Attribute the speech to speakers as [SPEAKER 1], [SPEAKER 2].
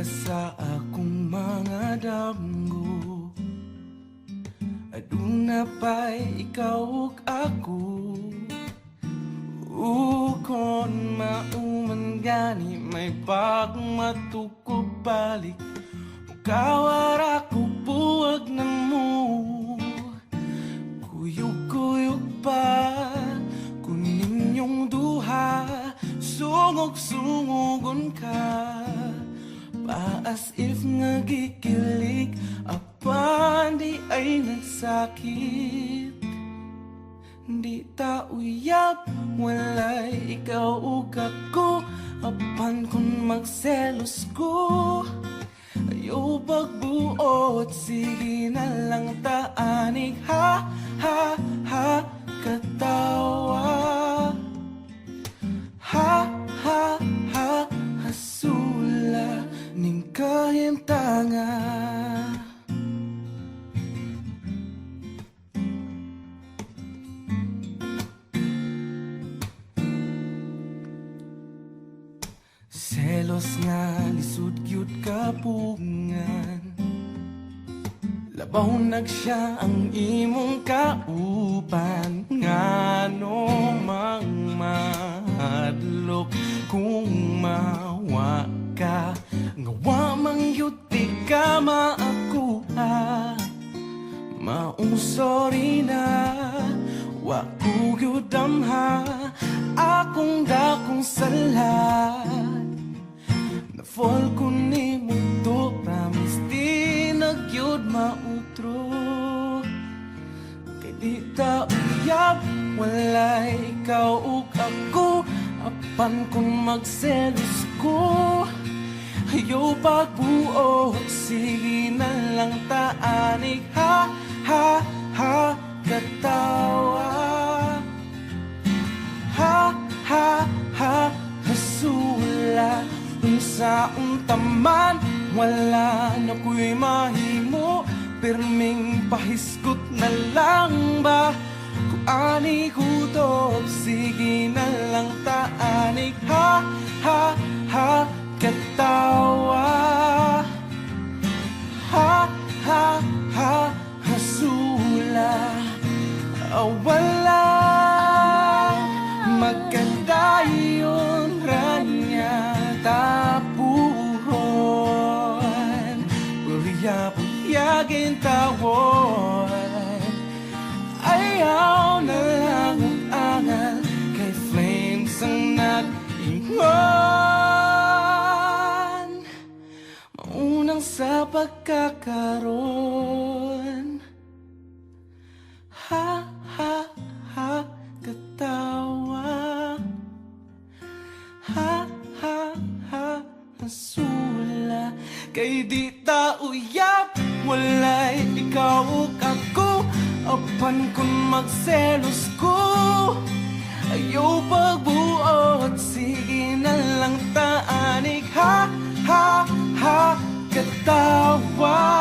[SPEAKER 1] sa akong mga damgo. Aduna pa'y ikaw ug ako Ukon mauman gani may pagmatukog balik. Kawara ko buwag na mo. Kuyog-kuyog pa Kunin yung duha. Sungog-sungogon ka As if nagikilig Apan di ay nagsakit? Di ta uyab Walay ikaw ug ako Apan kung magselos ko? Ayaw pagbuot Sige na lang taanig ha, ha Selos nga lisod gyud kapungan Labaw nag siya ang imong kauban. Ngano mang mahadlok kung mawa ka? Ngawa mang yuti ka maakuha Maong sorry na Wa ko gyud mautro. Kay di ta uyab Walay ikaw ug ako. Apan kung magselos ko. Ayaw pagbuot Sige na lang taanig. Ha, ha, ha Katawa. Ha, ha, ha Hasula Unsa untaman Wala na ko'y mahimo Pirming pahiskot na lang ba? Kung ani kutob Sige na lang taanig Ha, ha, ha Katawa. Ha, ha, ha Hasula. Awala Magkadayon Tawon Ayaw na lang ang angal Kay flames ang nag-ingon Maunang sa pagkakaroon. Ha, ha, ha, katawa. Ha, ha, ha, hasula Kay di ta uyab Walay ikaw ug ako Apan kung magselos ko. Ayaw pagbuot Sige na lang taanig. Ha, ha, ha, katawa